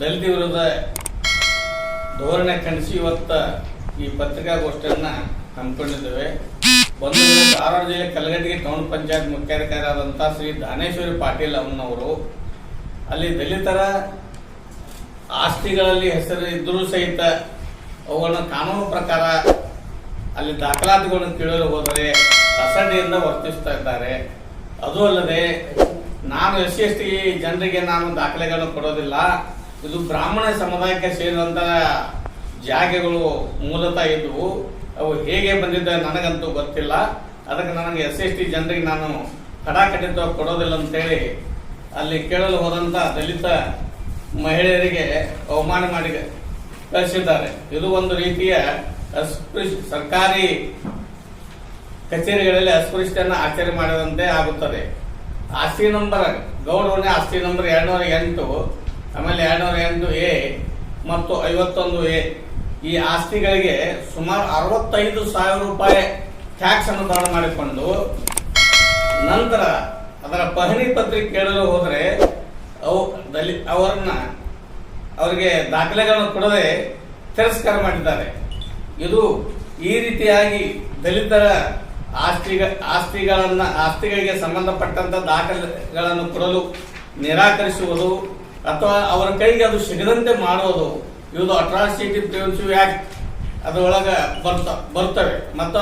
ದಲಿತ ವಿರುದ್ಧ ಧೋರಣೆ ಖಂಡಿಸಿ ಇವತ್ತ ಈ ಪತ್ರಿಕಾಗೋಷ್ಠಿಯನ್ನ ಹಮ್ಮಿಕೊಂಡಿದ್ದೇವೆ. ಒಂದು ಧಾರವಾಡ ಜಿಲ್ಲೆ ಕಲಗಟ್ಟಿಗೆ ಟೌನ್ ಪಂಚಾಯತ್ ಮುಖ್ಯಾಧಿಕಾರಿಯಾದಂಥ ಶ್ರೀ ದಾನೇಶ್ವರಿ ಪಾಟೀಲ್ ಅಮ್ಮನವರು ಅಲ್ಲಿ ದಲಿತರ ಆಸ್ತಿಗಳಲ್ಲಿ ಹೆಸರು ಇದ್ದರೂ ಸಹಿತ ಅವುಗಳನ್ನು ಕಾನೂನು ಪ್ರಕಾರ ಅಲ್ಲಿ ದಾಖಲಾತಿಗಳನ್ನು ತಿಳಿಯಲು ಹೋದರೆ ಅಸಡ್ಡೆಯಿಂದ ವರ್ತಿಸ್ತಾ ಇದ್ದಾರೆ. ಅದೂ ಅಲ್ಲದೆ ನಾನು ಎಸ್ ಎಸ್ ಟಿ ಜನರಿಗೆ ನಾನು ದಾಖಲೆಗಳನ್ನು ಕೊಡೋದಿಲ್ಲ. ಇದು ಬ್ರಾಹ್ಮಣ ಸಮುದಾಯಕ್ಕೆ ಸೇರಿದಂತ ಜಾಗಗಳು ಮೂಲತಃ ಇದ್ದವು ಅವು ಹೇಗೆ ಬಂದಿದ್ದ ನನಗಂತೂ ಗೊತ್ತಿಲ್ಲ. ಅದಕ್ಕೆ ನನಗೆ ಎಸ್ ಎಸ್ ಟಿ ಜನರಿಗೆ ನಾನು ಕಡಾಖಂಡಿತವಾಗಿ ಕೊಡೋದಿಲ್ಲ ಅಂತೇಳಿ ಅಲ್ಲಿ ಕೇಳಲು ಹೋದಂತ ದಲಿತ ಮಹಿಳೆಯರಿಗೆ ಅವಮಾನ ಮಾಡಿ ಕಳಿಸಿದ್ದಾರೆ. ಇದು ಒಂದು ರೀತಿಯ ಅಸ್ಪೃಶ್ಯ ಸರ್ಕಾರಿ ಕಚೇರಿಗಳಲ್ಲಿ ಅಸ್ಪೃಶ್ಯತೆಯನ್ನು ಆಚರಣೆ ಮಾಡಿದಂತೆ ಆಗುತ್ತದೆ. ಆಸ್ತಿ ನಂಬರ್ ಗೌಡವನೇ ಆಸ್ತಿ ನಂಬರ್ ಎರಡ್ನೂರ ಎಂಟು, ಆಮೇಲೆ ಎರಡ್ನೂರ ಎಂಟು ಎ ಮತ್ತು ಐವತ್ತೊಂದು ಎ. ಈ ಆಸ್ತಿಗಳಿಗೆ ಸುಮಾರು ಅರವತ್ತೈದು ಸಾವಿರ ರೂಪಾಯಿ ಟ್ಯಾಕ್ಸ್ ಅನ್ನು ದಾನ ಮಾಡಿಕೊಂಡು ನಂತರ ಅದರ ಪಹಣಿ ಪತ್ರಿಕೆ ಕೇಳಲು ಹೋದರೆ ಅವು ದಲಿ, ಅವರನ್ನ ಅವರಿಗೆ ದಾಖಲೆಗಳನ್ನು ಕೊಡದೆ ತಿರಸ್ಕಾರ ಮಾಡಿದ್ದಾರೆ. ಇದು ಈ ರೀತಿಯಾಗಿ ದಲಿತರ ಆಸ್ತಿಗ, ಆಸ್ತಿಗಳನ್ನ, ಆಸ್ತಿಗಳಿಗೆ ಸಂಬಂಧಪಟ್ಟಂತ ದಾಖಲೆಗಳನ್ನು ಕೊಡಲು ನಿರಾಕರಿಸುವುದು ಅಥವಾ ಅವರ ಕೈಗೆ ಅದು ಸಿಗದಂತೆ ಮಾಡುವುದು ಇದು ಅಟ್ರಾಸಿಟಿ ಪ್ರಿವೆನ್ಸಿವ್ ಆಕ್ಟ್ ಅದರೊಳಗೆ ಬರ್ತ, ಬರ್ತವೆ. ಮತ್ತು